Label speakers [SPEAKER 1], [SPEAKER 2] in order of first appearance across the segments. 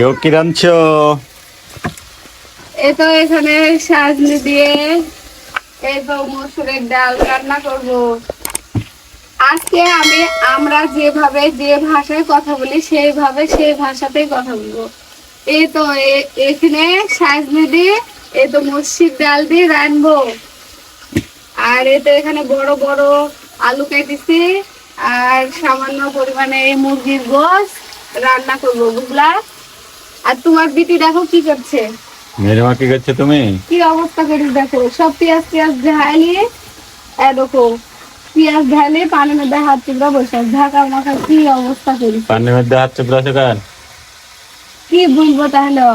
[SPEAKER 1] কেউ কি রাঁধছো?
[SPEAKER 2] এখানে সাজনি দিয়ে এই তো মসুরের ডাল রান্না করব। আজকে আমি আমরা যেভাবে যে ভাষায় কথা বলি, সেইভাবে সেই ভাষাতেই কথা বলব। এই এখানে সাজনি দিয়ে এই তো মসুর ডাল দিয়ে রানবো আর এই তো এখানে বড় বড় আলু কেটেছি, আর সামান্য পরিমাণে এই মুরগির গোস রান্না করব, বুঝলা? আর তোমার বিটি দেখো কি করছে?
[SPEAKER 1] মেয়ের মা কি করছ তুমি?
[SPEAKER 2] কি অবস্থা করিস দেখো? সব পেঁয়াজ পেঁয়াজ ঢালি এ দেখো পেঁয়াজ ঢালি পানির মধ্যে হাত চিপড়া বসে ঢাকা মাখা কি অবস্থা করিস
[SPEAKER 1] পানির মধ্যে হাত চেপড়াছো কেন
[SPEAKER 2] কি বলব তাহলে?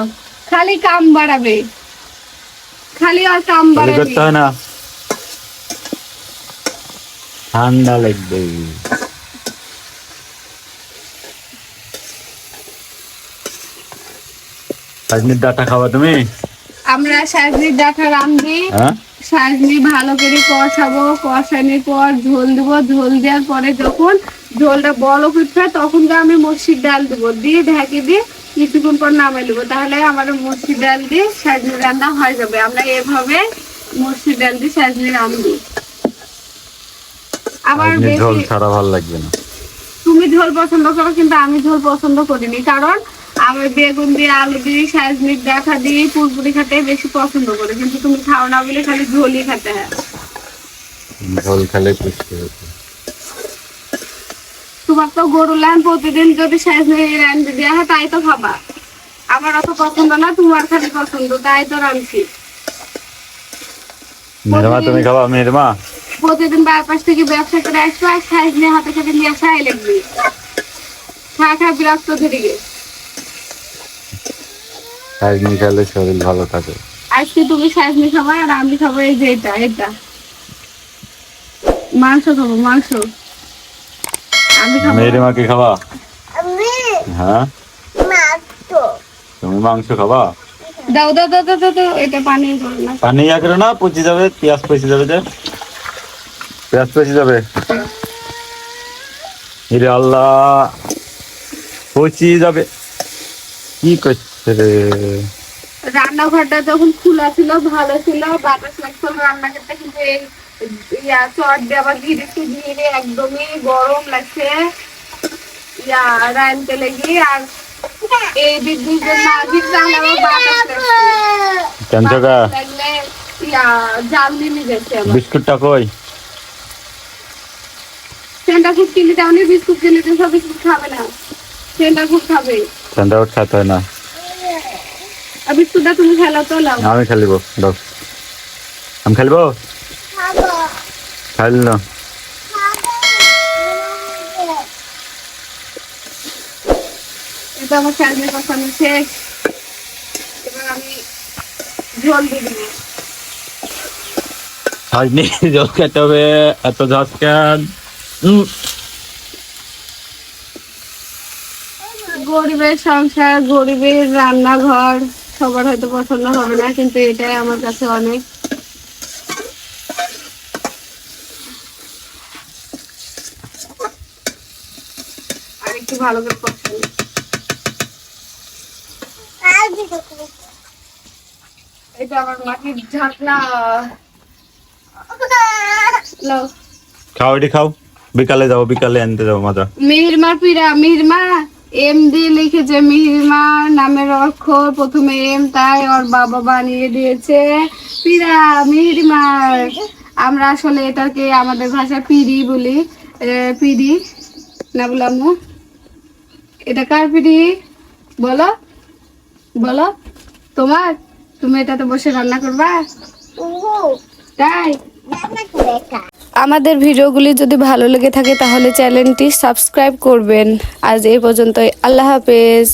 [SPEAKER 2] খালি কাম বাড়াবে। খালি আর কাম বাড়াবে।
[SPEAKER 1] করতে হয় না। ঠান্ডা লাগবে। সাজনির ডাটা খাওয়া তুমি?
[SPEAKER 2] আমরা সাজনির ডাটা রান্ধি
[SPEAKER 1] হ্যাঁ?
[SPEAKER 2] সাজনি ভালো করে কষাবো। কষানোর পর ঝোল দিব। ঝোল দেওয়ার পরে যখন ঝোলটা বড় উঠবে তখন তো আমি মসজিদ ডাল দেবো। দিয়ে ঢেকে দিয়ে কিছুক্ষণ পর নামাই দেবো। তাহলে আমার মসজিদ ডাল দিয়ে সাজনি রান্না হয়ে যাবে। আমরা এভাবে মসজিদ ডাল দিয়ে সাজনি রান্ধি আবার
[SPEAKER 1] ঝোল ছাড়া ভালো লাগবে না।
[SPEAKER 2] তুমি ঝোল পছন্দ করো কিন্তু আমি ঝোল পছন্দ করিনি। কারণ আমি বেগুন দিয়ে আলু দিয়ে সাজনির ডাটা দিয়ে পুরপুরি খেতে বেশি পছন্দ করি। কিন্তু তুমি খাও না বলে খালি ঝোলই খেতে হয়।
[SPEAKER 1] ঝোল খেলে পুষ্টি হতো।
[SPEAKER 2] তোমার তো গরু লাইন প্রতিদিন যদি সাইজ রান্ধি দেওয়া হয় তাই তো খাবা। আমার অত পছন্দ না তোমার খালি পছন্দ তাই তো রাঁধছি।
[SPEAKER 1] মেয়ের মা তুমি খাবা মেয়ের মা
[SPEAKER 2] প্রতিদিন বাইপাস থেকে ব্যবসা করে আসব আর সাইজ নিয়ে হাতে সাথে নিয়ে আসাই লাগবে। খা খা বিরক্ত ধরে গে
[SPEAKER 1] সাজনি খেলে শরীর ভালো থাকে।
[SPEAKER 2] আজকে তুমি সাইজ নিয়ে খাবা আর আমি খাব এই যে এটা এটা। মাংস খাব মাংস। আমি খাব
[SPEAKER 1] মেয়ের মা কি খাবা?
[SPEAKER 3] আমি
[SPEAKER 1] হ্যাঁ? তুমি মাংস খাবা?
[SPEAKER 2] দাও দাও দাও দাও দাও, এটা পানি করো না।
[SPEAKER 1] পানি ইয়া করো না পচে যাবে পেঁয়াজ পচে যাবে যে। পেঁয়াজ পচে যাবে? ইরে আল্লাহ পচি যাবে। কি করছে
[SPEAKER 2] রান্নাঘরটা যখন খোলা ছিল ভালো ছিল বাতাস লাগছিল রান্না করতে কিন্তু এই ইয়া চট একদমই গরম লাগছে। ইয়া রানতে লেগে আর এই দিক বাতাস লাগছে। ইয়া জাল নেমে যাচ্ছে আবার
[SPEAKER 1] বিস্কুটটা কই?
[SPEAKER 2] সেন্টা ফুড কিনে যাওনি বিস্কুট সব বিস্কুট খাবে না। সেন্টা ফুড খাবে
[SPEAKER 1] খেতে হয় না।
[SPEAKER 2] বিস্কুটটা তুমি খেলো তো লাও
[SPEAKER 1] আমি খেলিব দাও। আমি খেলব
[SPEAKER 3] খাব।
[SPEAKER 1] খেল না
[SPEAKER 2] এটা আমার স্যান্ডউইচ বসানো শেষ এবার আমি ঝোল দিয়ে দেবো।
[SPEAKER 1] সাজনি জল খেতে হবে এত কেন?
[SPEAKER 2] গরিবের সংসার গরিবের রান্নাঘর। সবার হয়তো পছন্দ হবে না কিন্তু এটাই আমার কাছে অনেক। আর একটু ভালো করে পছন্দ।
[SPEAKER 3] আর ভিডিও করে
[SPEAKER 2] এটা আমার মাটির ঝাঁকনা
[SPEAKER 1] খাও এটি খাও। বিকালে যাব বিকালে আনতে যাব মাজা
[SPEAKER 2] মিহিরমা পিরা মিহিরমা এম দিয়ে লিখেছে মিহিরমা নামের অক্ষর প্রথমে এম তাই ওর বাবা বানিয়ে দিয়েছে। পিরা মিহিরমার আমরা আসলে এটাকে আমাদের ভাষায় পিড়ি বলি। পিড়ি? না বললাম এটা কার পিড়ি? বলো। বলো। তোমার? তুমি এটাতে বসে রান্না করবা? তাই? আমাদের ভিডিওগুলি যদি ভালো লেগে থাকে তাহলে চ্যানেলটি সাবস্ক্রাইব করবেন। আজ এই পর্যন্তই। আল্লাহ হাফেজ।